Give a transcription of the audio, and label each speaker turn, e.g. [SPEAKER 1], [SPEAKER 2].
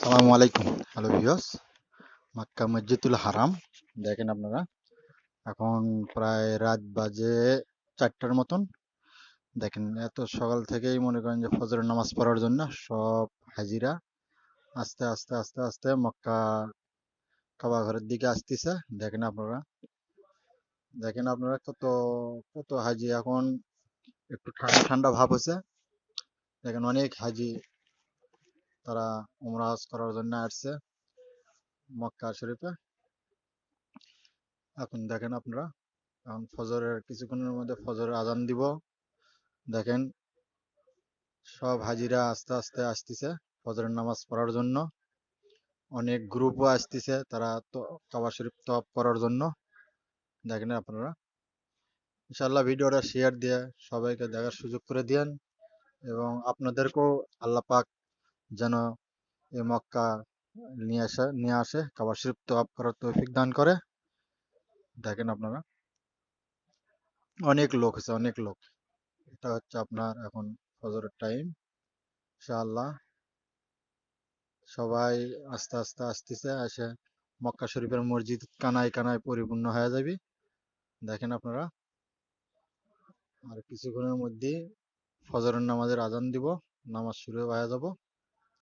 [SPEAKER 1] আসসালামু আলাইকুম। Hello viewers Mecca মসজিদুল হারাম, দেখেন আপনারা। এখন প্রায় রাত বাজে চারটার মতন। দেখেন, এত সকাল থেকেই মনে করেন যে ফজরের নামাজ পড়ার জন্য সব হাজিরা। আস্তে আস্তে আস্তে আস্তে মক্কা কাবা ঘরের দিকে আসতেছে। দেখেন আপনারা। দেখেন আপনারা কত কত হাজি। এখন একটু ঠান্ডা ঠান্ডা ভাব হচ্ছে দেখেন অনেক হাজি তারা উমরা হজ করার জন্য আসছে মক্কা শরীফে। এখন দেখেন আপনারা, এখন ফজরের কিছুক্ষণের মধ্যে ফজরের আজান দিব। দেখেন সব হাজিরা আস্তে আস্তে আসতেছে ফজরের নামাজ পড়ার জন্য। অনেক গ্রুপও আসতেছে তারা তো কাবা শরীফ তপ করার জন্য। দেখেন আপনারা ইনশাল্লাহ ভিডিওটা শেয়ার দিয়ে সবাইকে দেখার সুযোগ করে দিয়েন এবং আপনাদেরকেও আল্লাহ পাক যেন এই মক্কা নিয়ে আসে নিয়ে আসে। কাবা শরীফ তপ করার তৌফিক দান করে। দেখেন আপনারা। অনেক লোক আছে, অনেক লোক। এটা হচ্ছে আপনার এখন ফজরের টাইম। ইনশাআল্লাহ। সবাই আস্তে আস্তে আসতেছে এসে মক্কা শরীফের মসজিদ কানায় কানায় পরিপূর্ণ হয়ে যাবে। দেখেন আপনারা। আর কিছুক্ষণের মধ্যে ফজরের নামাজের আজান দিব। নামাজ শুরু হয়ে যাব।